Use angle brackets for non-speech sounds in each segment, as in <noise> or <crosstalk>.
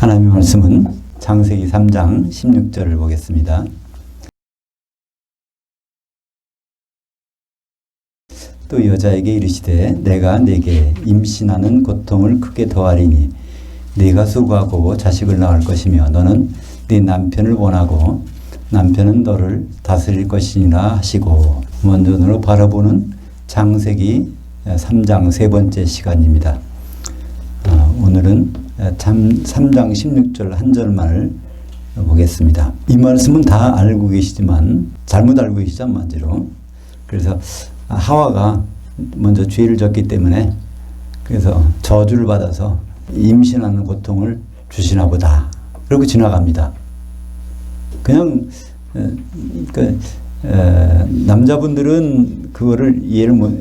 하나님의 말씀은 창세기 3장 16절을 보겠습니다. 또 여자에게 이르시되 내가 네게 임신하는 고통을 크게 더하리니 네가 수고하고 자식을 낳을 것이며 너는 네 남편을 원하고 남편은 너를 다스릴 것이니라 하시고 원전으로 바라보는 창세기 3장 세 번째 시간입니다. 어, 오늘은 참 3장 16절 한 절만을 보겠습니다. 이 말씀은 다 알고 계시지만 잘못 알고 계시죠 한마디로. 그래서 하와가 먼저 죄를 졌기 때문에 그래서 저주를 받아서 임신하는 고통을 주시나 보다. 그러고 지나갑니다. 그냥 어, 그 어, 남자분들은 그거를 이해를 못,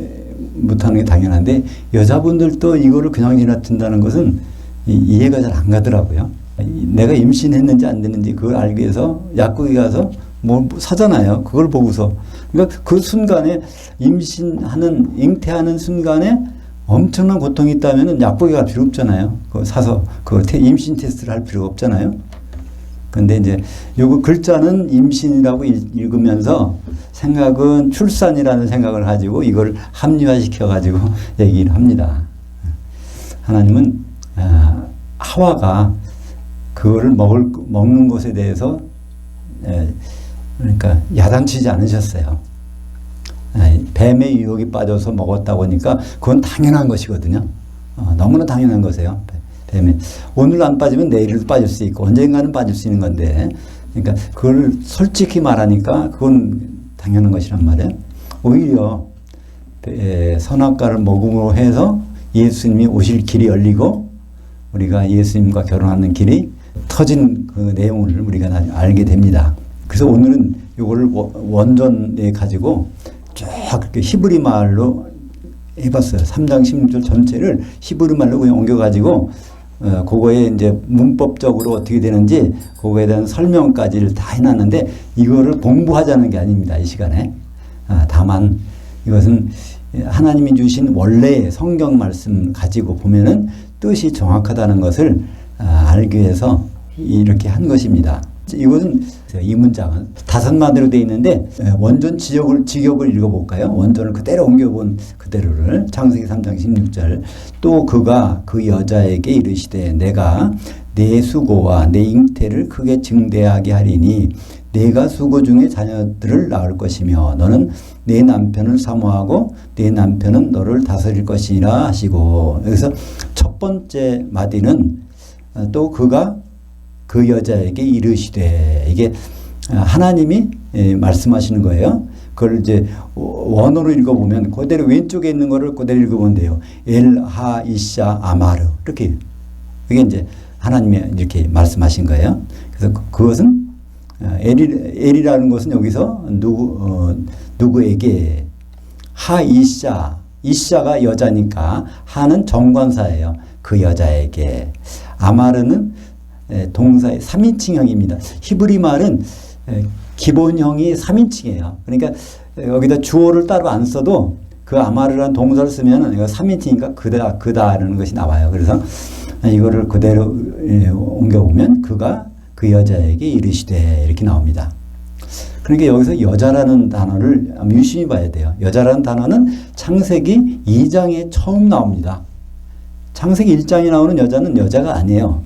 못하는 게 당연한데 여자분들도 이거를 그냥 지나친다는 것은 이- 이해가 잘 안 가더라고요. 이- 내가 임신했는지 안 됐는지 그걸 알기 위해서 약국에 가서 뭐 사잖아요. 그걸 보고서 그러니까 그 순간에 임신하는 잉태하는 순간에 엄청난 고통이 있다면 약국에 갈 필요 없잖아요. 그거 사서 그 테- 임신 테스트를 할 필요가 없잖아요. 근데 이제 요거 글자는 임신이라고 읽- 읽으면서 생각은 출산이라는 생각을 가지고 이걸 합리화시켜 가지고 <laughs> 얘기를 합니다. 하나님은 아, 하와가 그거를 먹을 먹는 것에 대해서 에, 그러니까 야단치지 않으셨어요. 에, 뱀의 유혹이 빠져서 먹었다 보니까 그건 당연한 것이거든요. 어, 너무나 당연한 것이에요. 뱀에 오늘 안 빠지면 내일도 빠질 수 있고 언젠가는 빠질 수 있는 건데 그러니까 그걸 솔직히 말하니까 그건 당연한 것이란 말이에요. 오히려 에, 선악과를 먹음으로 해서 예수님이 오실 길이 열리고 우리가 예수님과 결혼하는 길이 터진 그 내용을 우리가 알게 됩니다. 그래서 오늘은 이거를 원- 원전에 가지고 쫙 이렇게 히브리 말로 해봤어요. 3장 16절 전체를 히브리 말로 그냥 옮겨가지고 어, 그거에 이제 문법적으로 어떻게 되는지 그거에 대한 설명까지를 다 해놨는데 이거를 공부하자는 게 아닙니다. 이 시간에. 아, 다만 이것은 하나님이 주신 원래의 성경 말씀 가지고 보면은 뜻이 정확하다는 것을 아, 알기 위해서 이렇게 한 것입니다. 이것은 이 문장은 다섯 마디로 되어 있는데 에, 원전 지역을 직역을 읽어볼까요? 원전을 그대로 옮겨본 그대로를 창세기 3장 16절 또 그가 그 여자에게 이르시되 내가 내 수고와 내 잉태를 크게 증대하게 하리니 내가 수고 중에 자녀들을 낳을 것이며 너는 내 남편을 사모하고 내 남편은 너를 다스릴 것이라 하시고 여기서 첫 번째 마디는 어, 또 그가 그 여자에게 이르시되 이게 아, 하나님이 예, 말씀하시는 거예요. 그걸 이제 원어로 읽어보면 그대로 왼쪽에 있는 거를 그대로 읽어보면 돼요. 엘하 이샤 아마르 이렇게 이게 이제 하나님이 이렇게 말씀하신 거예요. 그래서 그- 그것은 어, 엘이, 엘이라는 것은 여기서 누구 어, 누구에게 하 이샤 이샤가 여자니까 하는 정관사예요. 그 여자에게 아마르는 에, 동사의 3인칭형입니다. 히브리 말은 에, 기본형이 3인칭이에요. 그러니까 에, 여기다 주어를 따로 안 써도 그 아마르라는 동사를 쓰면 이거 3인칭이니까 그다 그다라는 것이 나와요. 그래서 이거를 그대로 에, 옮겨보면 그가 그 여자에게 이르시되 이렇게 나옵니다. 그러니까 여기서 여자라는 단어를 유심히 봐야 돼요. 여자라는 단어는 창세기 2장에 처음 나옵니다. 창세기 1장에 나오는 여자는 여자가 아니에요.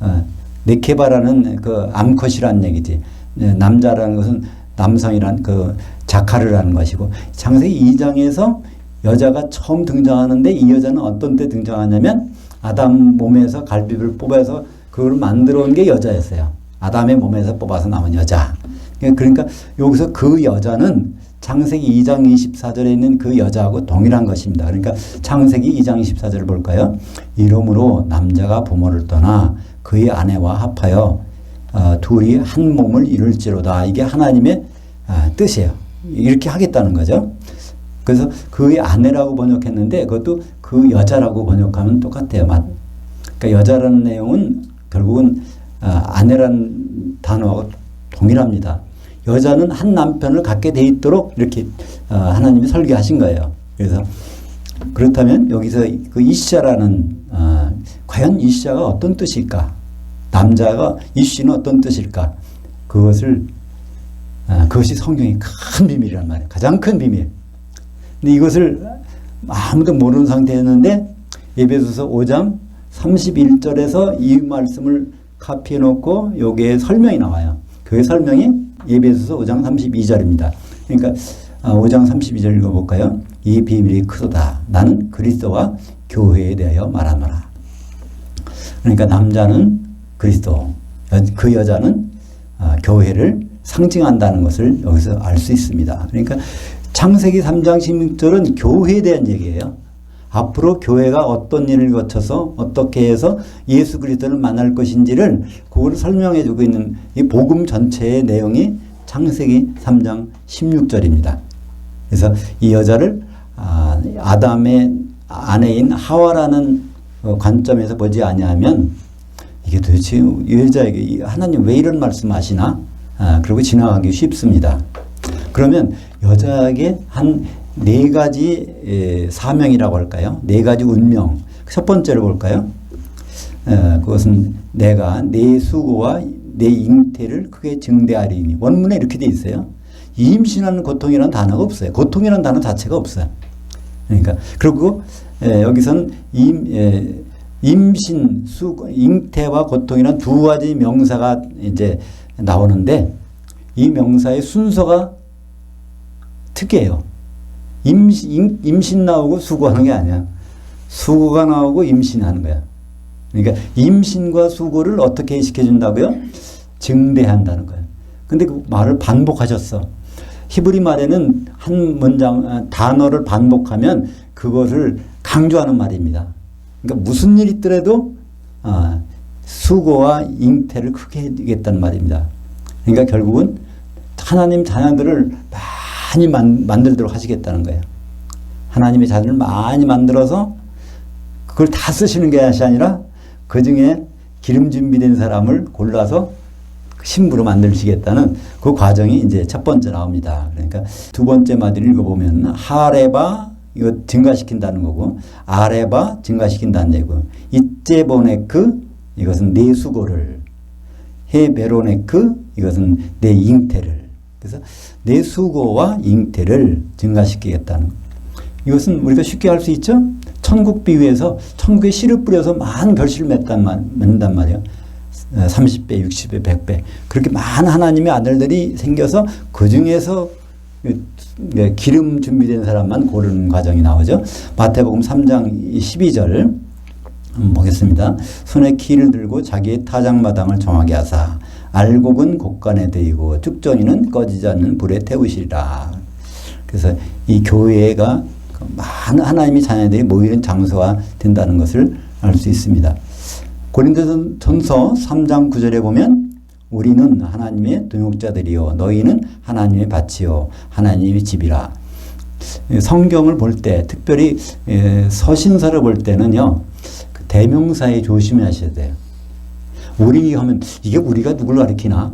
어, 네케바라는 그 암컷이라는 얘기지. 네, 남자라는 것은 남성이란 그 자카르라는 것이고 창세기 2장에서 여자가 처음 등장하는데 이 여자는 어떤 때 등장하냐면 아담 몸에서 갈비를 뽑아서 그걸 만들어 온 게 여자였어요. 아담의 몸에서 뽑아서 나온 여자. 그러니까 여기서 그 여자는 창세기 2장 24절에 있는 그 여자하고 동일한 것입니다. 그러니까 창세기 2장 24절을 볼까요? 이러므로 남자가 부모를 떠나 그의 아내와 합하여 어, 둘이 한 몸을 이룰지로다. 이게 하나님의 아, 뜻이에요. 이렇게 하겠다는 거죠. 그래서 그의 아내라고 번역했는데 그것도 그 여자라고 번역하면 똑같아요. 맞. 그러니까 여자라는 내용은 결국은 아, 아내라는 단어하고 동일합니다. 여자는 한 남편을 갖게 돼 있도록 이렇게 어, 하나님이 설계하신 거예요. 그래서 그렇다면 여기서 그 이시자라는 어, 과연 이시자가 어떤 뜻일까? 남자가 이씨는 어떤 뜻일까? 그것을 아, 그것이 성경의 큰 비밀이란 말이에요. 가장 큰 비밀. 근데 이것을 아무도 모르는 상태였는데 예배소서 5장 31절에서 이 말씀을 카피해 놓고 여기에 설명이 나와요. 그 설명이 예배소서 5장 32절입니다. 그러니까 아, 5장 32절 읽어볼까요? 이 비밀이 크도다. 나는 그리스도와 교회에 대하여 말하노라. 그러니까 남자는 그리스도, 여- 그 여자는 아, 교회를 상징한다는 것을 여기서 알 수 있습니다. 그러니까 창세기 3장 16절은 교회에 대한 얘기예요. 앞으로 교회가 어떤 일을 거쳐서 어떻게 해서 예수 그리스도를 만날 것인지를 그걸 설명해 주고 있는 이 복음 전체의 내용이 창세기 3장 16절입니다. 그래서 이 여자를 아, 아담의 아내인 하와라는 어, 관점에서 보지 아니하면 이게 도대체 이 여자에게 이 하나님 왜 이런 말씀하시나? 아, 그리고 지나가기 쉽습니다. 그러면 여자에게 한 네 가지 에, 사명이라고 할까요? 네 가지 운명. 첫 번째로 볼까요? 에, 그것은 내가 내 수고와 내 잉태를 크게 증대하리니 원문에 이렇게 돼 있어요. 임신하는 고통이라는 단어가 없어요. 고통이라는 단어 자체가 없어요. 그러니까 그리고 에, 여기서는 임, 에, 임신, 수, 잉태와 고통이라는 두 가지 명사가 이제 나오는데 이 명사의 순서가 특이해요. 임신, 임, 임신 나오고 수고하는 게 아니야. 수고가 나오고 임신하는 거야. 그러니까 임신과 수고를 어떻게 시켜준다고요? 증대한다는 거예요. 근데 그 말을 반복하셨어. 히브리 말에는 한 문장, 아, 단어를 반복하면 그것을 강조하는 말입니다. 그러니까 무슨 일이 있더라도 아, 수고와 잉태를 크게 해주겠다는 말입니다. 그러니까 결국은 하나님 자녀들을 많이 만, 만들도록 하시겠다는 거예요. 하나님의 자녀를 많이 만들어서 그걸 다 쓰시는 게 아니라 그 중에 기름 준비된 사람을 골라서 신부로 만드시겠다는 그 과정이 이제 첫 번째 나옵니다. 그러니까 두 번째 마디를 읽어보면 하레바 이거 증가시킨다는 거고 아레바 증가시킨다는 얘기고 이제보네크 이것은 내 수고를 헤베로네크 이것은 내 잉태를 그래서 내 수고와 잉태를 증가시키겠다는 거. 이것은 우리가 쉽게 할수 있죠. 천국 비유에서 천국에 씨를 뿌려서 많은 결실을 맺단 말, 맺는단 말이에요. 30배, 60배, 100배. 그렇게 많은 하나님의 아들들이 생겨서 그 중에서 기름 준비된 사람만 고르는 과정이 나오죠. 마태복음 3장 12절 보겠습니다. 손에 키를 들고 자기의 타작마당을 정하게 하사 알곡은 곡간에 대이고 쭉정이는 꺼지지 않는 불에 태우시리라. 그래서 이 교회가 많은 하나님의 자녀들이 모이는 장소가 된다는 것을 알 수 있습니다. 고린도전서 3장 9절에 보면 우리는 하나님의 동역자들이요 너희는 하나님의 밭이요 하나님의 집이라. 성경을 볼 때 특별히 서신서를 볼 때는요 그 대명사에 조심하셔야 돼요. 우리 하면 이게 우리가 누구를 가리키나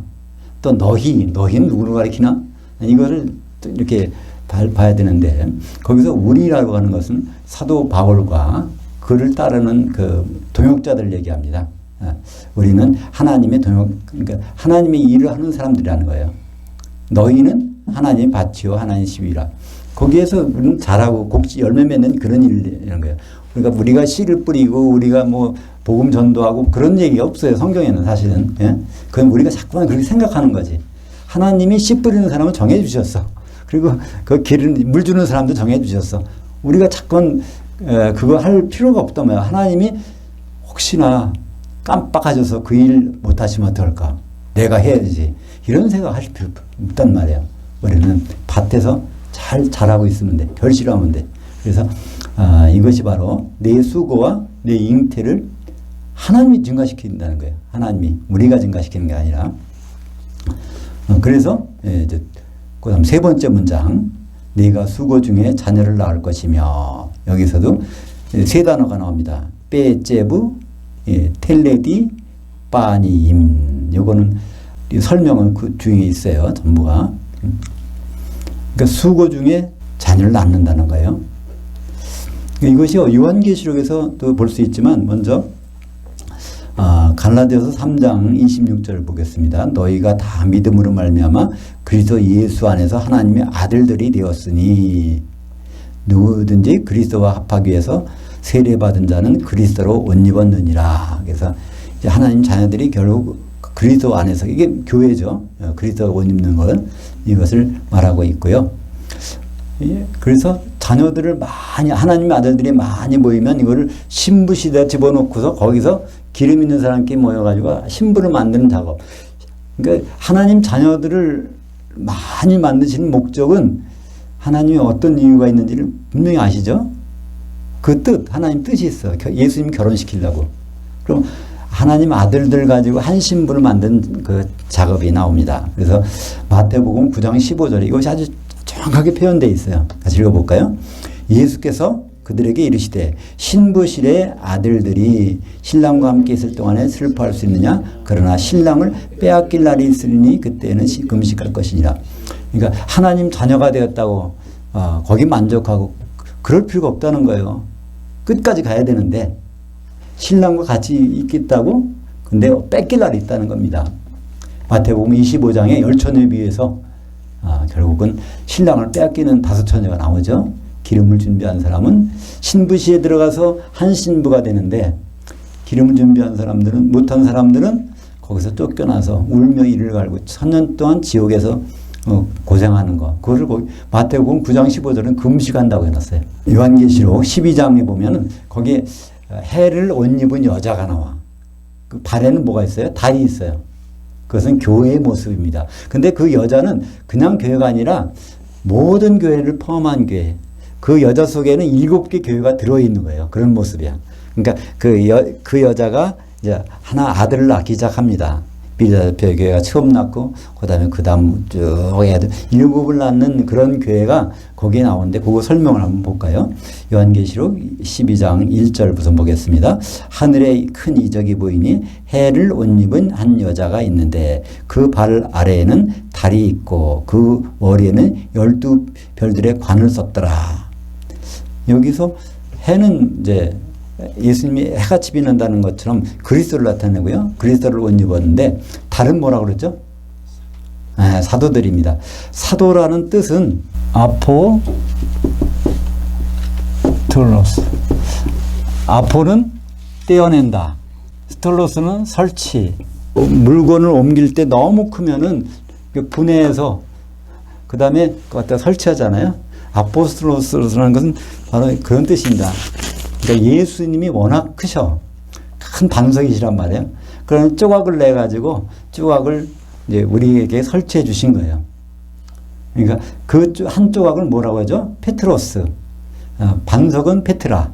또 너희 너희는 누구를 가리키나 이거를 이렇게 봐야 되는데 거기서 우리라고 하는 것은 사도 바울과 그를 따르는 그 동역자들 얘기합니다. 우리는 하나님의 동역, 그러니까 하나님의 일을 하는 사람들이라는 거예요. 너희는 하나님의 밭이요, 하나님의 집이라. 거기에서 우리는 잘하고 곡지 열매 맺는 그런 일이라는 거예요. 그러니까 우리가 씨를 뿌리고 우리가 뭐 복음 전도하고 그런 얘기가 없어요. 성경에는 사실은. 예? 그건 우리가 자꾸만 그렇게 생각하는 거지. 하나님이 씨 뿌리는 사람을 정해 주셨어. 그리고 그 길을 물 주는 사람도 정해 주셨어. 우리가 자꾸만 에, 그거 할 필요가 없단 말이야. 하나님이 혹시나 깜빡하셔서 그 일 못하시면 어떨까? 내가 해야지. 이런 생각 하실 필요 없단 말이야. 우리는 밭에서 잘 자라고 있으면 돼. 결실하면 돼. 그래서 아, 이것이 바로 내 수고와 내 잉태를 하나님이 증가시킨다는 거예요. 하나님이 우리가 증가시키는 게 아니라. 어, 그래서 예, 이제 그다음 세 번째 문장 네가 수고 중에 자녀를 낳을 것이며 여기서도 세 단어가 나옵니다. 빼제부, 예, 텔레디, 빠니임. 요거는 설명은 그 중에 있어요. 전부가. 그러니까 수고 중에 자녀를 낳는다는 거예요. 이것이 요한계시록에서도 볼수 있지만 먼저 아, 갈라디아서 3장 26절 보겠습니다. 너희가 다 믿음으로 말미암아 그리스도 예수 안에서 하나님의 아들들이 되었으니 누구든지 그리스도와 합하기 위해서 세례받은 자는 그리스도로 옷 입었느니라. 그래서 이제 하나님 자녀들이 결국 그리스도 안에서 이게 교회죠. 어, 그리스도 옷 입는 것 이것을 말하고 있고요. 예, 그래서 자녀들을 많이 하나님의 아들들이 많이 모이면 이거를 신부 시대 집어넣고서 거기서 기름 있는 사람끼리 모여가지고 신부를 만드는 작업. 그러니까 하나님 자녀들을 많이 만드시는 목적은 하나님이 어떤 이유가 있는지를 분명히 아시죠? 그 뜻, 하나님 뜻이 있어. 겨- 예수님 결혼시키려고. 그럼 하나님 아들들 가지고 한 신부를 만든 그 작업이 나옵니다. 그래서 마태복음 9장 15절에 이것이 아주 정확하게 표현되어 있어요. 같이 읽어볼까요? 예수께서 그들에게 이르시되 신부실의 아들들이 신랑과 함께 있을 동안에 슬퍼할 수 있느냐? 그러나 신랑을 빼앗길 날이 있으니 그때는 시- 금식할 것이니라. 그러니까 하나님 자녀가 되었다고 어, 거기 만족하고 그럴 필요가 없다는 거예요. 끝까지 가야 되는데 신랑과 같이 있겠다고 근데 뺏길 날이 있다는 겁니다. 마태복음 25장에 열처녀에 비해서 아, 결국은 신랑을 빼앗기는 다섯 처녀가 나오죠. 기름을 준비한 사람은 신부시에 들어가서 한 신부가 되는데 기름을 준비한 사람들은 못한 사람들은 거기서 쫓겨나서 울며 이를 갈고 천년 동안 지옥에서 어, 고생하는 거. 그거를 거기 마태복음 9장 15절은 금식한다고 해놨어요. 요한계시록 12장에 보면은 거기에 해를 옷 입은 여자가 나와. 그 발에는 뭐가 있어요? 달이 있어요. 그것은 교회의 모습입니다. 근데 그 여자는 그냥 교회가 아니라 모든 교회를 포함한 교회. 그 여자 속에는 일곱 개 교회가 들어있는 거예요. 그런 모습이야. 그러니까 그, 여, 그 여자가 이제 하나 아들을 낳기 시작합니다. 빌라델피아 교회가 처음 낳고, 그 다음에 그 다음 쭉 애들, 일곱을 낳는 그런 교회가 거기에 나오는데, 그거 설명을 한번 볼까요? 요한계시록 12장 1절부터 보겠습니다. 하늘에 큰 이적이 보이니 해를 옷 입은 한 여자가 있는데, 그 발 아래에는 달이 있고, 그 머리에는 열두 별들의 관을 썼더라. 여기서 해는 이제 예수님이 해같이 비는다는 것처럼 그리스도를 나타내고요. 그리스도를 옷 입었는데 달은 뭐라고 그러죠? 아, 사도들입니다. 사도라는 뜻은 아포 스톨로스. 아포는 떼어낸다. 스톨로스는 설치. 어, 물건을 옮길 때 너무 크면은 그 분해해서 그 다음에 갖다 설치하잖아요. 아포스톨로스라는 것은 바로 그런 뜻입니다. 그러니까 예수님이 워낙 크셔. 큰 반석이시란 말이에요. 그런 조각을 내 가지고 조각을 이제 우리에게 설치해 주신 거예요. 그러니까 그 한 조각을 뭐라고 하죠? 페트로스. 어, 반석은 페트라.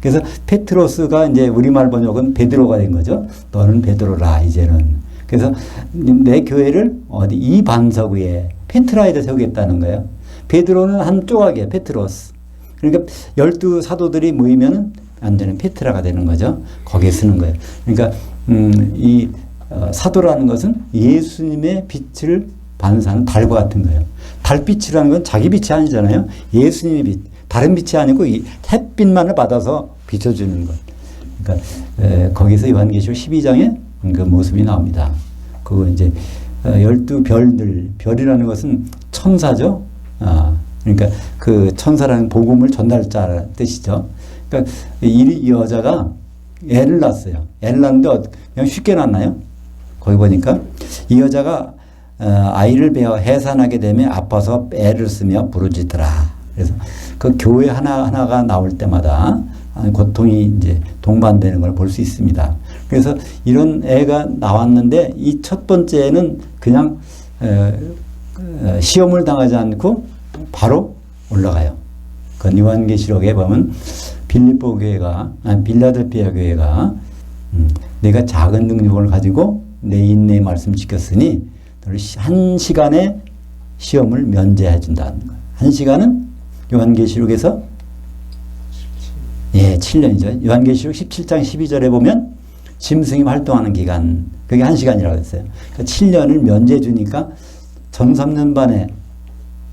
그래서 페트로스가 이제 우리말 번역은 베드로가 된 거죠. 너는 베드로라 이제는. 그래서 내 교회를 어디 이 반석 위에 페트라에다 세우겠다는 거예요. 베드로는 한 조각이에요. 페트로스. 그러니까 열두 사도들이 모이면 완전히 페트라가 되는 거죠. 거기에 쓰는 거예요. 그러니까 음, 이 어, 사도라는 것은 예수님의 빛을 반사하는 달과 같은 거예요. 달빛이라는 건 자기 빛이 아니잖아요. 예수님의 빛. 다른 빛이 아니고 이 햇빛만을 받아서 비춰주는 것. 그러니까 에, 거기서 요한계시록 12장에 그 모습이 나옵니다. 그거 이제 어, 열두 별들 별이라는 것은 천사죠. 아, 그러니까 그 천사라는 복음을 전달자 뜻이죠. 그러니까 이, 이 여자가 애를 낳았어요. 애를 낳는데 어- 그냥 쉽게 낳나요? 거기 보니까 이 여자가 어, 아이를 베어 해산하게 되면 아파서 애를 쓰며 부르짖더라. 그래서 그 교회 하나 하나가 나올 때마다 고통이 이제 동반되는 걸 볼 수 있습니다. 그래서 이런 애가 나왔는데 이 첫 번째는 그냥 어, 어, 시험을 당하지 않고 바로 올라가요. 그 요한계시록에 보면 빌립보 교회가 아니 빌라델피아 교회가 음, 내가 작은 능력을 가지고 내 인내 말씀 지켰으니 너를 시- 한 시간에 시험을 면제해 준다는 거예요. 한 시간은 요한계시록에서 예, 7년이죠. 요한계시록 17장 12절에 보면 짐승이 활동하는 기간 그게 한 시간이라고 했어요. 그러니까 7년을 면제해 주니까 전 3년 반에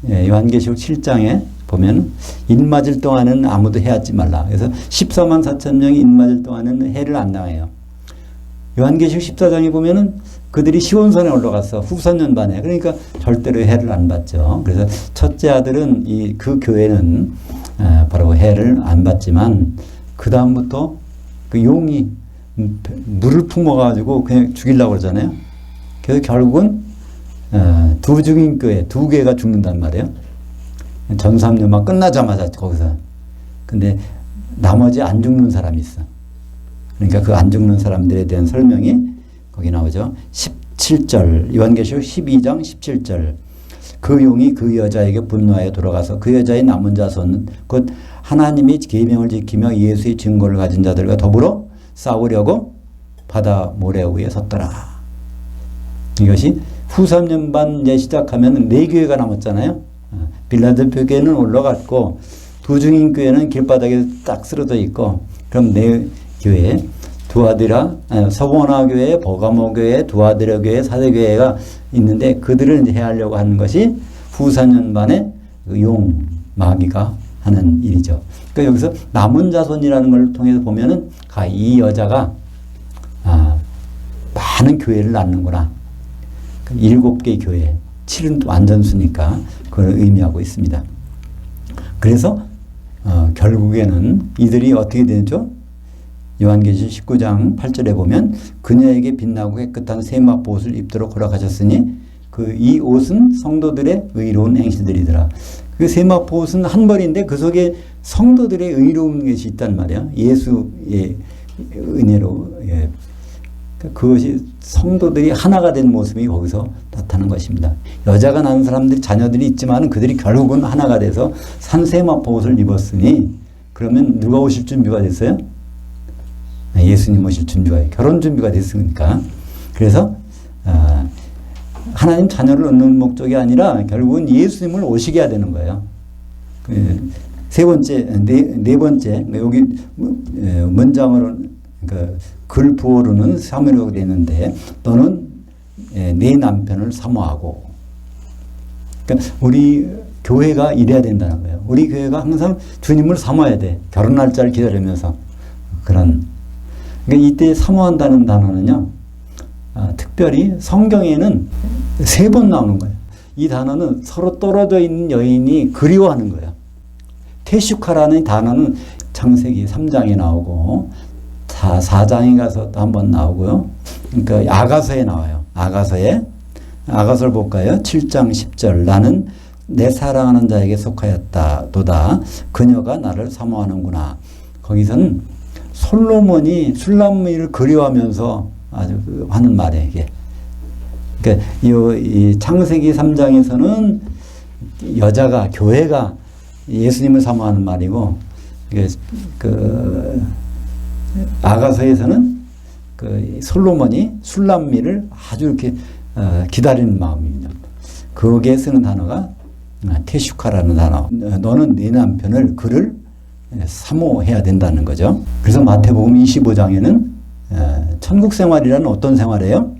예, 요한계시록 7장에 보면 인 맞을 동안은 아무도 해하지 말라. 그래서 14만 4천 명이 인 맞을 동안은 해를 안 당해요. 요한계시록 14장에 보면은 그들이 시온산에 올라가서 후선연반에 그러니까 절대로 해를 안 받죠. 그래서 첫째 아들은 이 그 교회는 아, 바로 해를 안 받지만 그 다음부터 그 용이 물을 품어가지고 그냥 죽이려고 그러잖아요. 그래서 결국은 어, 두 죽인 교회 두 개가 죽는단 말이에요. 전삼년만 끝나자마자 거기서. 근데 나머지 안 죽는 사람이 있어. 그러니까 그 안 죽는 사람들에 대한 설명이 거기 나오죠. 17절 요한계시록 12장 17절 그 용이 그 여자에게 분노하여 돌아가서 그 여자의 남은 자손은 곧 하나님이 계명을 지키며 예수의 증거를 가진 자들과 더불어 싸우려고 바다 모래 위에 섰더라. 이것이 후삼년반 이제 시작하면 네 교회가 남았잖아요. 어, 빌라델피아 교회는 올라갔고 두중인 교회는 길바닥에 딱 쓰러져 있고 그럼 네 교회 두아디라 아니, 서원화 교회, 버가모 교회, 두아디라 교회, 사대 교회가 있는데 그들을 이제 해하려고 하는 것이 후사년반의 그용 마귀가 하는 일이죠. 그러니까 여기서 남은 자손이라는 걸 통해서 보면은 아, 이 여자가 아, 많은 교회를 낳는구나. 그 일곱 개 교회, 칠은 또 완전수니까 그걸 의미하고 있습니다. 그래서 어, 결국에는 이들이 어떻게 되죠? 요한계시 19장 8절에 보면 그녀에게 빛나고 깨끗한 세마포 옷을 입도록 허락하셨으니 그 이 옷은 성도들의 의로운 행실들이더라. 그 세마포 옷은 한 벌인데 그 속에 성도들의 의로운 것이 있단 말이야. 예수의 은혜로 예. 그것이 성도들이 하나가 된 모습이 거기서 나타나는 것입니다. 여자가 낳은 사람들이 자녀들이 있지만 그들이 결국은 하나가 돼서 산세마포 옷을 입었으니 그러면 누가 오실 준비가 됐어요? 예수님 오실 준비가 결혼 준비가 됐으니까 그래서 아, 하나님 자녀를 얻는 목적이 아니라 결국은 예수님을 오시게 해야 되는 거예요. 그세 번째 네, 네 번째 여기 문장으로 그 글부어로는 사무라고 되는데 너는 네 남편을 사모하고 그러니까 우리 교회가 이래야 된다는 거예요. 우리 교회가 항상 주님을 사모해야 돼. 결혼 날짜를 기다리면서 그런 그러니까 이때 사모한다는 단어는요, 아, 특별히 성경에는 세 번 나오는 거예요. 이 단어는 서로 떨어져 있는 여인이 그리워하는 거예요. 테슈카라는 단어는 창세기 3장에 나오고, 4, 4장에 가서 또 한번 나오고요. 그러니까 아가서에 나와요. 아가서에. 아가서를 볼까요? 7장 10절. 나는 내 사랑하는 자에게 속하였다. 도다. 그녀가 나를 사모하는구나. 거기서는 솔로몬이 술람미를 그리워하면서 아주 그 하는 말이에요, 이게. 그러니까 이, 이 창세기 3장에서는 여자가 교회가 예수님을 사모하는 말이고 그 아가서에서는 그 솔로몬이 술람미를 아주 이렇게 어, 기다리는 마음입니다. 거기에 쓰는 단어가 테슈카라는 단어. 너는 네 남편을 그를 사모해야 된다는 거죠. 그래서 마태복음 25장에는 천국 생활이란 어떤 생활이에요?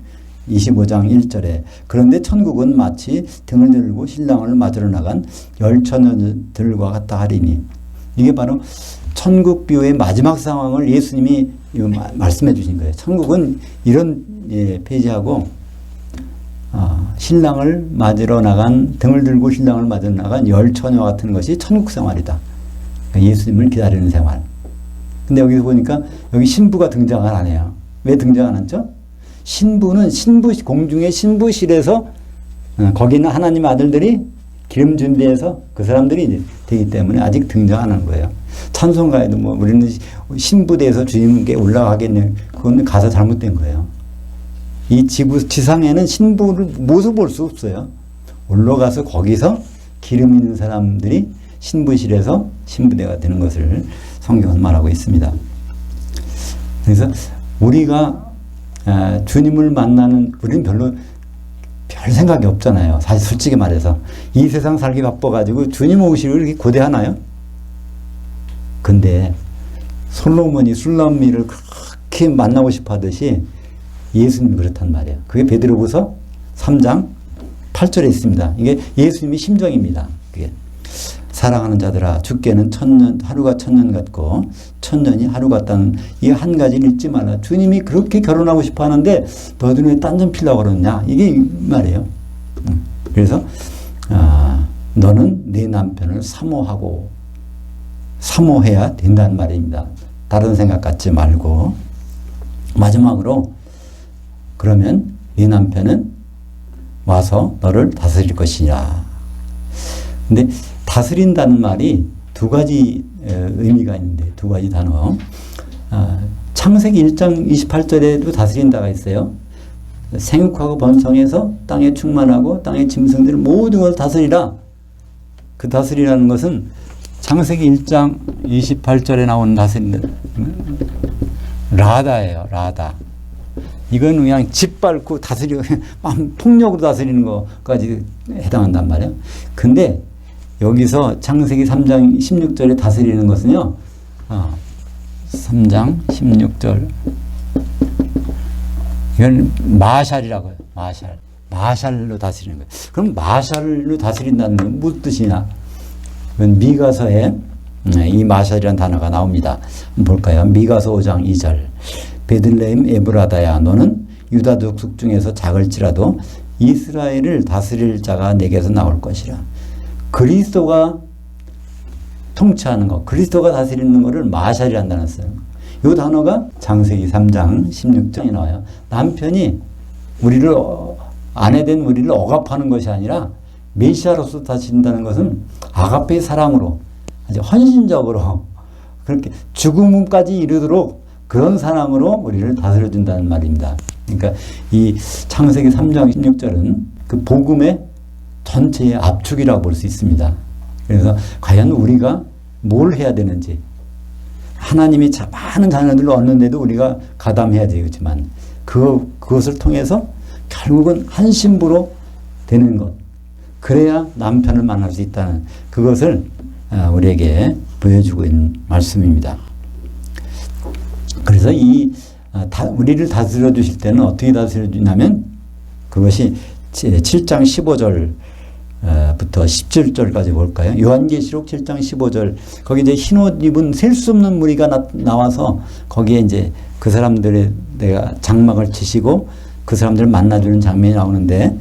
25장 1절에 그런데 천국은 마치 등을 들고 신랑을 맞으러 나간 열 처녀들과 같다 하리니 이게 바로 천국 비유의 마지막 상황을 예수님이 말씀해 주신 거예요. 천국은 이런 예, 페이지하고 어, 신랑을 맞으러 나간 등을 들고 신랑을 맞으러 나간 열 처녀 같은 것이 천국 생활이다. 그러니까 예수님을 기다리는 생활. 근데 여기서 보니까 여기 신부가 등장을 안 해요. 왜 등장 안 하죠? 신부는 신부 공중의 신부실에서 어, 거기는 하나님 아들들이 기름 준비해서 그 사람들이 되기 때문에 아직 등장 안 하는 거예요. 찬송가에도 뭐 우리는 신부대에서 주님께 올라가겠네. 그건 가사 잘못된 거예요. 이 지구 지상에는 신부를 모습 볼수 없어요. 올라가서 거기서 기름 있는 사람들이 신부실에서 신부대가 되는 것을 성경은 말하고 있습니다. 그래서 우리가 아, 주님을 만나는 우리는 별로 별 생각이 없잖아요. 사실 솔직히 말해서 이 세상 살기 바빠가지고 주님 오시를 고대하나요? 근데 솔로몬이 술람미를 그렇게 만나고 싶어 하듯이 예수님 그렇단 말이에요. 그게 베드로후서 3장 8절에 있습니다. 이게 예수님의 심정입니다. 그게 사랑하는 자들아 죽게는 천년 하루가 천년 같고 천년이 하루 같다는 이 한 가지를 잊지 말라. 주님이 그렇게 결혼하고 싶어 하는데 너희들 왜 딴점 피려고 그러냐? 이게 이 말이에요. 음. 그래서 아, 너는 네 남편을 사모하고 사모해야 된다는 말입니다. 다른 생각 갖지 말고 마지막으로 그러면 네 남편은 와서 너를 다스릴 것이냐. 근데 다스린다는 말이 두 가지 에, 의미가 있는데 두 가지 단어. 아, 창세기 1장 28절에도 다스린다가 있어요. 생육하고 번성해서 땅에 충만하고 땅의 짐승들을 모든 걸 다스리라. 그 다스리라는 것은 창세기 1장 28절에 나오는 다스리는 라다예요. 라다. 이건 그냥 짓밟고 다스리고 막 폭력으로 다스리는 것까지 해당한단 말이에요. 근데 여기서 창세기 3장 16절에 다스리는 것은요. 어, 3장 16절 이건 마샬이라고 해요. 마샬. 마샬로 다스리는 거예요. 그럼 마샬로 다스린다는 건 무슨 뜻이냐? 미가서에 네, 이 마샬이라는 단어가 나옵니다. 볼까요? 미가서 5장 2절. 베들레헴 에브라다야 너는 유다 족속 중에서 작을지라도 이스라엘을 다스릴 자가 내게서 나올 것이라. 그리스도가 통치하는 것, 그리스도가 다스리는 것을 마샬이라는 단어 써요. 이 단어가 장세기 3장 16절에 나와요. 남편이 우리를 어, 아내된 우리를 억압하는 것이 아니라 메시아로서 다스린다는 것은 아가페의 사랑으로 아주 헌신적으로 <laughs> 그렇게 죽음까지 이르도록 그런 사랑으로 우리를 다스려 준다는 말입니다. 그러니까 이 창세기 3장 16절은 그 복음의 전체의 압축이라고 볼 수 있습니다. 그래서 과연 우리가 뭘 해야 되는지 하나님이 자- 많은 자녀들을 얻는데도 우리가 가담해야 되겠지만 그 그것을 통해서 결국은 한 신부로 되는 것 그래야 남편을 만날 수 있다는 그것을 아, 우리에게 보여주고 있는 말씀입니다. 그래서 이 아, 다- 우리를 다스려 주실 때는 어떻게 다스려 주냐면 그것이 7장 15절 부터 17절까지 볼까요? 요한계시록 7장 15절 거기 이제 흰옷 입은 셀 수 없는 무리가 나, 나와서 거기에 이제 그 사람들의 내가 장막을 치시고 그 사람들을 만나주는 장면이 나오는데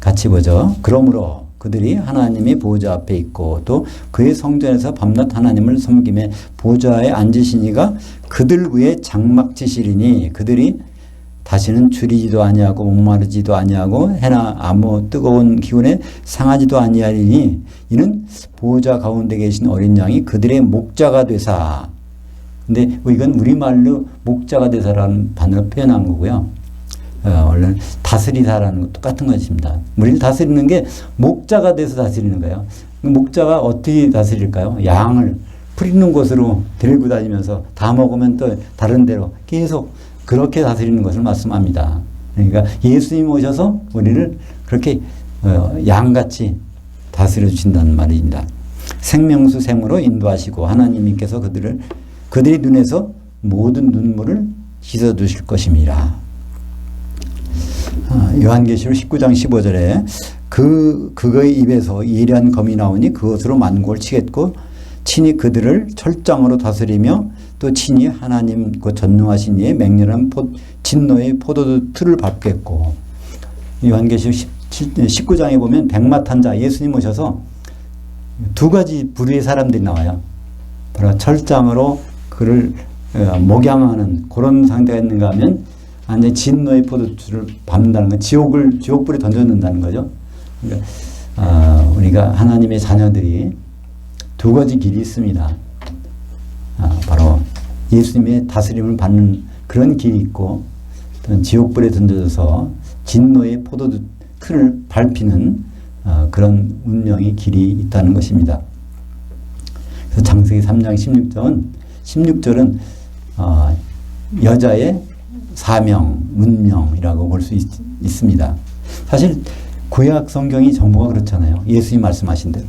같이 보죠. 그러므로 그들이 하나님의 보좌 앞에 있고 또 그의 성전에서 밤낮 하나님을 섬김에 보좌에 앉으시니가 그들 위에 장막 치시리니 그들이 다시는 줄이지도 아니하고 목마르지도 아니하고 해나 아무 뜨거운 기운에 상하지도 아니하리니 이는 보호자 가운데 계신 어린 양이 그들의 목자가 되사 근데 이건 우리말로 목자가 되사라는 단어로 표현한 거고요. 어, 원래는 다스리다라는 것 똑같은 것입니다. 우리를 다스리는 게 목자가 돼서 다스리는 거예요. 목자가 어떻게 다스릴까요? 양을 풀 있는 곳으로 데리고 다니면서 다 먹으면 또 다른 데로 계속 그렇게 다스리는 것을 말씀합니다. 그러니까 예수님 오셔서 우리를 그렇게 어, 양같이 다스려 주신다는 말입니다. 생명수 생으로 인도하시고 하나님께서 그들을 그들의 눈에서 모든 눈물을 씻어 주실 것입니다. 아, 요한계시록 19장 15절에 그 그의 입에서 예리한 검이 나오니 그것으로 만국을 치겠고 친히 그들을 철장으로 다스리며 또 친히 하나님 그 전능하신 이의 맹렬한 포, 진노의 포도주 틀을 밟겠고 요한계시록 19장에 보면 백마탄 자 예수님 오셔서 두 가지 부류의 사람들이 나와요. 바로 철장으로 그를 어, 목양하는 그런 상태가 있는가 하면 완전 진노의 포도주를 밟는다는 건 지옥을 지옥불에 던져놓는다는 거죠. 그러니까 아, 우리가 하나님의 자녀들이 두 가지 길이 있습니다. 아, 바로 예수님의 다스림을 받는 그런 길이 있고 또 지옥불에 던져져서 진노의 포도주 틀을 밟히는 아, 그런 운명의 길이 있다는 것입니다. 그래서 장세기 3장 16절은 16절은 어, 여자의 사명, 운명이라고 볼 수 있습니다. 사실 구약 성경이 전부가 그렇잖아요. 예수님 말씀하신 대로.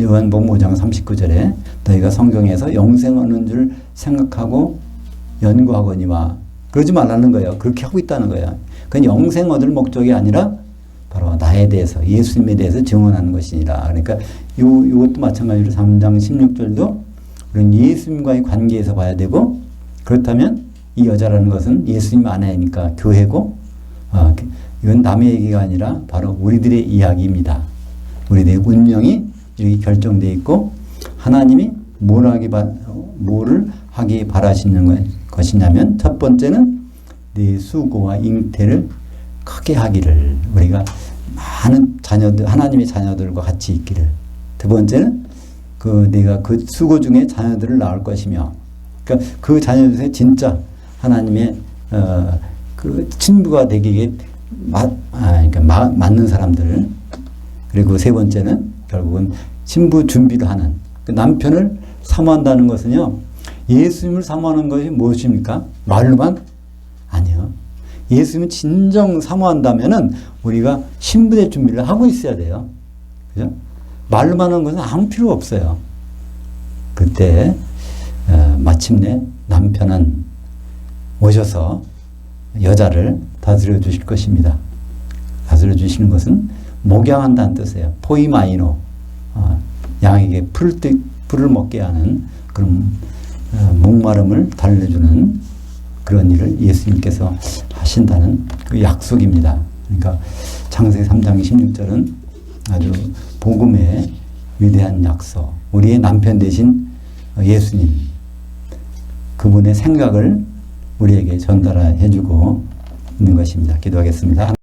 요한복음 5장 39절에 너희가 성경에서 영생 얻는 줄 생각하고 연구하거니와 그러지 말라는 거예요. 그렇게 하고 있다는 거예요. 그건 영생 얻을 목적이 아니라 바로 나에 대해서 예수님에 대해서 증언하는 것이니라. 그러니까 요 이것도 마찬가지로 3장 16절도 우리는 예수님과의 관계에서 봐야 되고 그렇다면 이 여자라는 것은 예수님 아내니까 교회고 아, 이건 남의 얘기가 아니라 바로 우리들의 이야기입니다. 우리들의 운명이 이렇게 결정되어 있고 하나님이 뭘 하기 바, 뭐를 하기 바라시는 것- 것이냐면 첫 번째는 네 수고와 잉태를 크게 하기를 우리가 많은 자녀들 하나님의 자녀들과 같이 있기를 두 번째는 그 내가 그 수고 중에 자녀들을 낳을 것이며 그러니까 그 자녀 중에 진짜 하나님의 어, 그 친부가 되기에 맞 아, 그러니까 마, 맞는 사람들 그리고 세 번째는 결국은 신부 준비를 하는 그 남편을 사모한다는 것은요 예수님을 사모하는 것이 무엇입니까? 말로만 아니요. 예수님을 진정 사모한다면은 우리가 신부의 준비를 하고 있어야 돼요. 그죠? 말로만 하는 것은 아무 필요 없어요. 그때 어, 마침내 남편은 오셔서 여자를 다스려 주실 것입니다. 다스려 주시는 것은 목양한다는 뜻이에요. 포이마이노 어, 양에게 풀, 뜨- 풀을 먹게 하는 그런 어, 목마름을 달래주는 그런 일을 예수님께서 하신다는 그 약속입니다. 그러니까 창세기 3장 16절은 아주 복음의 위대한 약속, 우리의 남편 대신 예수님, 그분의 생각을 우리에게 전달해 주고 있는 것입니다. 기도하겠습니다.